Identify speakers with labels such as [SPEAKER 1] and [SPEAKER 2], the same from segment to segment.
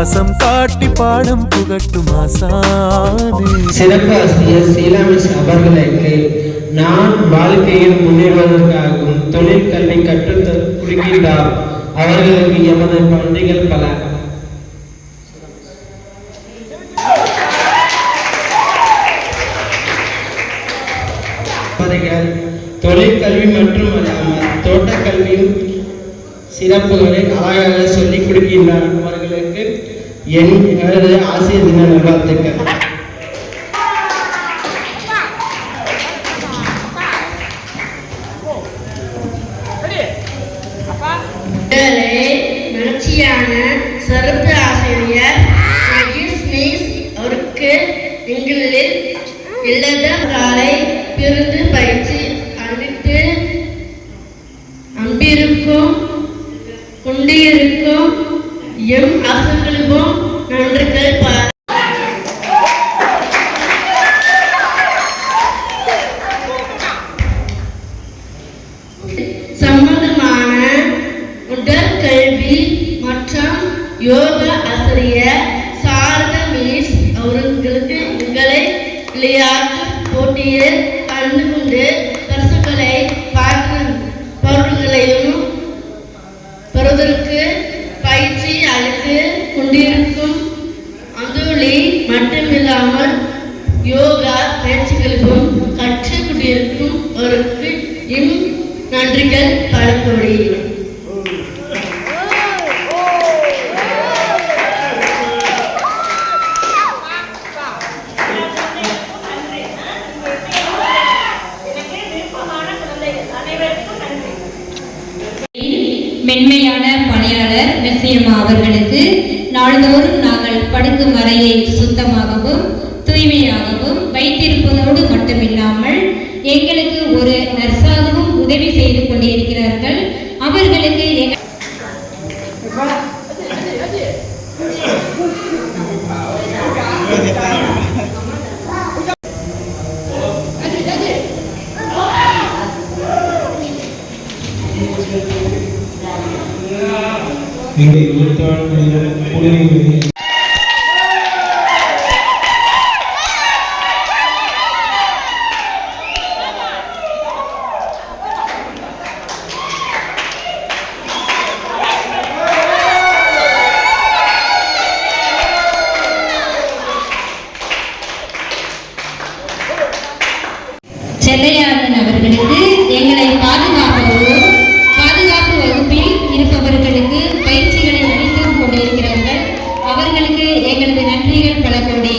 [SPEAKER 1] பாசம் காட்டி பாடம் புகட்டும் ஆசானே.
[SPEAKER 2] சிறப்பு ஆசிரியர் சீலாமிஸ் அவர்களுக்கு நான் வாழ்க்கையில் முன்னேறுவதற்காகவும் தொழில் கல்வி கற்றுத் கொடுக்கின்றார் அவர்களுக்கு எமது நன்றிகள் பல. தொழிற்கல்வி மற்றும் தோட்டக்கல்வியும் சிறப்புகளை அழகாக சொல்லிக் கொடுக்கின்றார். அவர்களுக்கு என் எனது தின நல்வாழ்த்துக்கள்
[SPEAKER 3] உடலை மகிழ்ச்சியான சிறப்பு ஆசிரியர் அவருக்கு எங்களில் இல்லத காலை பிறந்து பயிற்சி அளித்து அம்பிருக்கும் குண்டியிருக்கும் எம் அரசுகளுக்கும் நன்றிகள் பா சம்பந்தமான உடற்கல்வி மற்றும் யோக ஆசிரியர் சாரதா மீஸ் அவர்களுக்கு உங்களை விளையாட்டு போட்டியில் கலந்து கொண்டு பரிசுகளை பார்க்க பொருள்களையும் பெறுவதற்கு யோகா பயிற்சிகளுக்கும் கற்றுக்கொண்டிருக்கும் அவருக்கு இம் நன்றிகள் பலப்படி
[SPEAKER 4] மென்மையான பணியாளர் மெர்சியம்மா அவர்களுக்கு நாள்தோறும் நாங்கள் படுக்கும் அறையை சுத்தமாக மட்டுமில்லாமல் எங்களுக்கு ஒரு நர்ஸாகவும் உதவி செய்து கொண்டிருக்கிறார்கள். அவர்களுக்கு எங்க
[SPEAKER 5] இங்கே இருபத்தி
[SPEAKER 4] செல்லையாளன் அவர்களுக்கு எங்களை பாதுகாப்பதோடு பாதுகாப்பு வகுப்பில் இருப்பவர்களுக்கு பயிற்சிகளை அளித்தும் கொண்டிருக்கிறார்கள் அவர்களுக்கு எங்களது நன்றிகள் பல கோடி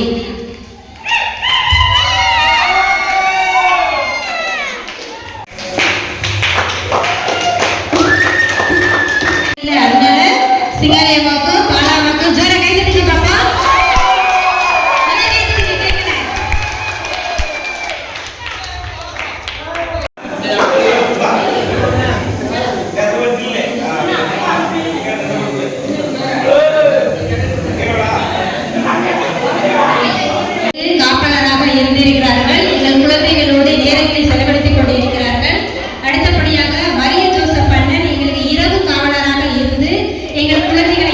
[SPEAKER 4] bendiga.